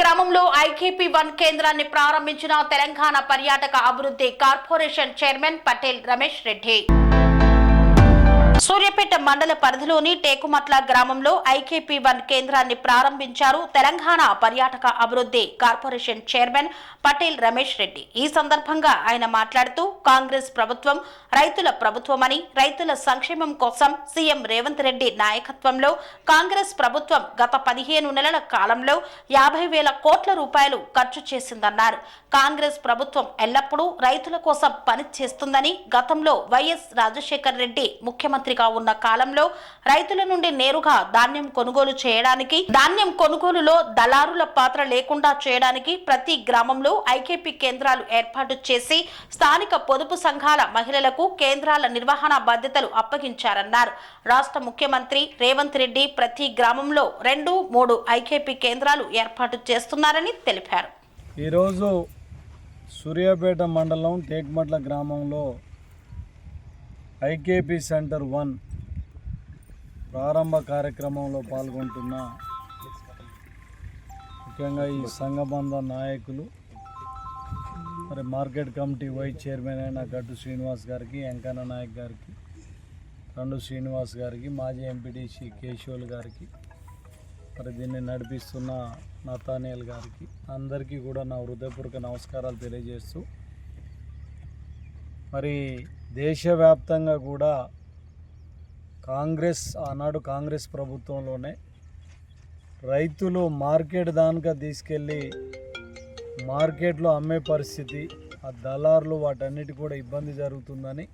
గ్రామంలో IKP one కేంద్రాన్ని ప్రారంభించిన తెలంగాణ పర్యాటక అభివృద్ధి కార్పొరేషన్ చైర్మన్ పటేల్ రమేష్ రెడ్డి. సూర్యాపేట మండల పరిధిలోని టేకుమట్ల గ్రామంలో ఐకేపీ వన్ కేంద్రాన్ని ప్రారంభించారు తెలంగాణ పర్యాటక అభివృద్ధి కార్పొరేషన్ చైర్మన్ పటేల్ రమేష్ రెడ్డి. ఈ సందర్భంగా ఆయన మాట్లాడుతూ కాంగ్రెస్ ప్రభుత్వం రైతుల ప్రభుత్వమని రైతుల సంక్షేమం కోసం సీఎం రేవంత్ రెడ్డి నాయకత్వంలో కాంగ్రెస్ ప్రభుత్వం గత పదిహేను నెలల కాలంలో యాభై వేల కోట్ల రూపాయలు ఖర్చు చేసిందన్నారు. కాంగ్రెస్ ప్రభుత్వం ఎల్లప్పుడూ రైతుల కోసం పనిచేస్తుందని గతంలో వైఎస్ రాజశేఖర్ రెడ్డి ముఖ్యమంత్రిగా ఉన్న కాలంలో రైతుల నుండి నేరుగా ధాన్యం కొనుగోలు చేయడానికి ధాన్యం కొనుగోలులో దళారుల పాత్ర లేకుండా చేయడానికి ప్రతి గ్రామంలో ఐకేపీ కేంద్రాలు ఏర్పాటు చేసి స్థానిక పొదుపు సంఘాల మహిళలకు కేంద్రాల నిర్వహణ బాధ్యతలు అప్పగించారన్నారు. రాష్ట్ర ముఖ్యమంత్రి రేవంత్ రెడ్డి ప్రతి గ్రామంలో రెండు మూడు ఐకేపీ కేంద్రాలు ఏర్పాటు చేస్తున్నారని తెలిపారు. ఈరోజు సూర్యాపేట మండలం టేక్మట్ల గ్రామంలో ఐకేపీ సెంటర్ వన్ ప్రారంభ కార్యక్రమంలో పాల్గొంటున్న ముఖ్యంగా ఈ సంఘబంధ నాయకులు మరి మార్కెట్ కమిటీ వైస్ చైర్మన్ అయిన గడ్డు శ్రీనివాస్ గారికి వెంకన్న నాయక్ గారికి రెండు శ్రీనివాస్ గారికి మాజీ ఎంపీటీసీ కేశవులు గారికి మరి దీన్ని నడిపిస్తున్న నతానియల్ గారికి అందరికీ కూడా నా హృదయపూర్వక నమస్కారాలు తెలియజేస్తూ మరి దేశవ్యాప్తంగా కూడా కాంగ్రెస్ ఆనాడు కాంగ్రెస్ ప్రభుత్వంలోనే రైతులు మార్కెట్ దానిగా తీసుకెళ్ళి మార్కెట్లో అమ్మే పరిస్థితి ఆ దళారులు వాటన్నిటి కూడా ఇబ్బంది జరుగుతుందని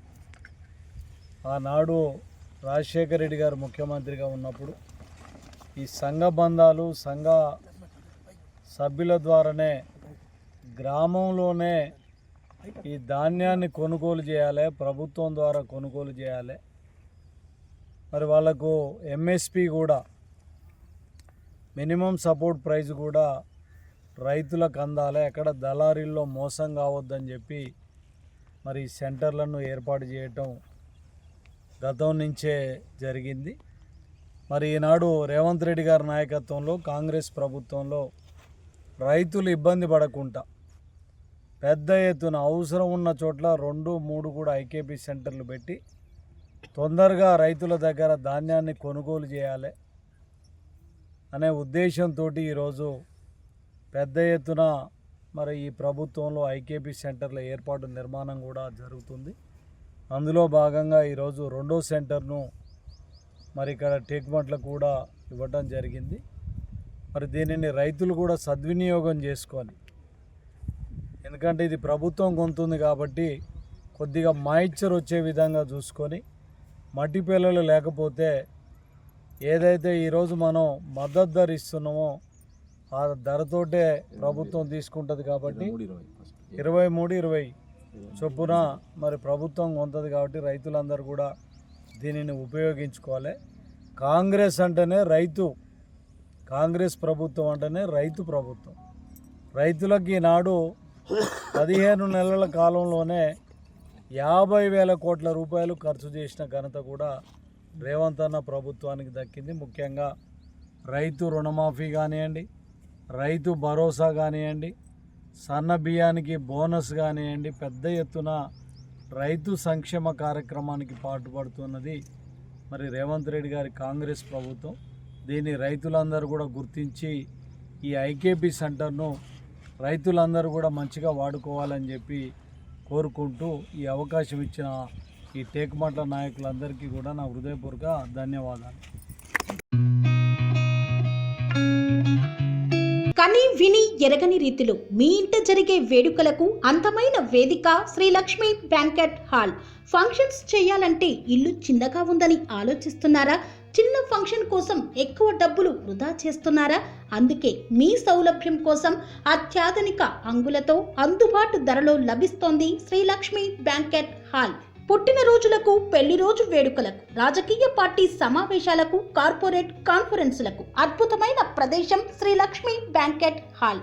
ఆనాడు రాజశేఖర రెడ్డి గారు ముఖ్యమంత్రిగా ఉన్నప్పుడు ఈ సంఘ బంధాలు సంఘ సభ్యుల ద్వారానే గ్రామంలోనే ఈ ధాన్యాన్ని కొనుగోలు చేయాలి ప్రభుత్వం ద్వారా కొనుగోలు చేయాలి. మరి వాళ్ళకు ఎంఎస్పి కూడా మినిమం సపోర్ట్ ప్రైస్ కూడా రైతులకు అందాలి. ఎక్కడ దళారీల్లో మోసం కావద్దని చెప్పి మరి సెంటర్లను ఏర్పాటు చేయటం గతం నుంచే జరిగింది. మరి ఈనాడు రేవంత్ రెడ్డి గారి నాయకత్వంలో కాంగ్రెస్ ప్రభుత్వంలో రైతులు ఇబ్బంది పడకుండా పెద్ద ఎత్తున అవసరం ఉన్న చోట్ల రెండు మూడు కూడా ఐకేపీ సెంటర్లు పెట్టి తొందరగా రైతుల దగ్గర ధాన్యాన్ని కొనుగోలు చేయాలి అనే ఉద్దేశంతో ఈరోజు పెద్ద ఎత్తున మరి ఈ ప్రభుత్వంలో ఐకేపీ సెంటర్ల ఏర్పాటు నిర్మాణం కూడా జరుగుతుంది. అందులో భాగంగా ఈరోజు రెండో సెంటర్ను మరి ఇక్కడ టేక్మట్లకు కూడా ఇవ్వటం జరిగింది. మరి దీనిని రైతులు కూడా సద్వినియోగం చేసుకొని ఎందుకంటే ఇది ప్రభుత్వం కొంటుంది కాబట్టి కొద్దిగా మాయిశ్చర్ వచ్చే విధంగా చూసుకొని మట్టి పిల్లలు లేకపోతే ఏదైతే ఈరోజు మనం మద్దతు ధర ఇస్తున్నామో ఆ ధరతోటే ప్రభుత్వం తీసుకుంటుంది కాబట్టి ఇరవై మూడు ఇరవై చొప్పున మరి ప్రభుత్వం కొంటుంది కాబట్టి రైతులందరూ కూడా దీనిని ఉపయోగించుకోవాలి. కాంగ్రెస్ అంటేనే రైతు. కాంగ్రెస్ ప్రభుత్వం అంటేనే రైతు ప్రభుత్వం. రైతులకి ఈనాడు పదిహేను నెలల కాలంలోనే యాభై వేల కోట్ల రూపాయలు ఖర్చు చేసిన ఘనత కూడా రేవంత్ అన్న ప్రభుత్వానికి దక్కింది. ముఖ్యంగా రైతు రుణమాఫీ కానివ్వండి రైతు భరోసా కానివ్వండి సన్న బియ్యానికి బోనస్ కానివ్వండి పెద్ద ఎత్తున రైతు సంక్షేమ కార్యక్రమానికి పాటుపడుతున్నది మరి రేవంత్ రెడ్డి గారి కాంగ్రెస్ ప్రభుత్వం. దీన్ని రైతులందరూ కూడా గుర్తించి ఈ ఐకేపీ సెంటర్ను రైతులందరూ కూడా మంచిగా వాడుకోవాలని చెప్పి కోరుకుంటూ ఈ అవకాశం ఇచ్చిన ఈ టేకుమట్ల నాయకులందరికీ కూడా నా హృదయపూర్వక ధన్యవాదాలు. కని విని ఎరగని రీతిలో మీ ఇంట జరిగే వేడుకలకు అందమైన వేదిక Sri Lakshmi banquet hall. Functions చేయాలంటే ఇల్లు చిన్నగా ఉందని ఆలోచిస్తున్నారా? చిన్న ఫంక్షన్ కోసం ఎక్కువ డబ్బులు వృధా చేస్తున్నారా? అందుకే మీ సౌలభ్యం కోసం అత్యాధునిక అంగులతో అందుబాటు ధరలో లభిస్తోంది శ్రీలక్ష్మి బ్యాంకెట్ హాల్. పుట్టినరోజులకు పెళ్ళి రోజు వేడుకలకు రాజకీయ పార్టీ సమావేశాలకు కార్పొరేట్ కాన్ఫరెన్సులకు అద్భుతమైన ప్రదేశం శ్రీలక్ష్మి బ్యాంకెట్ హాల్.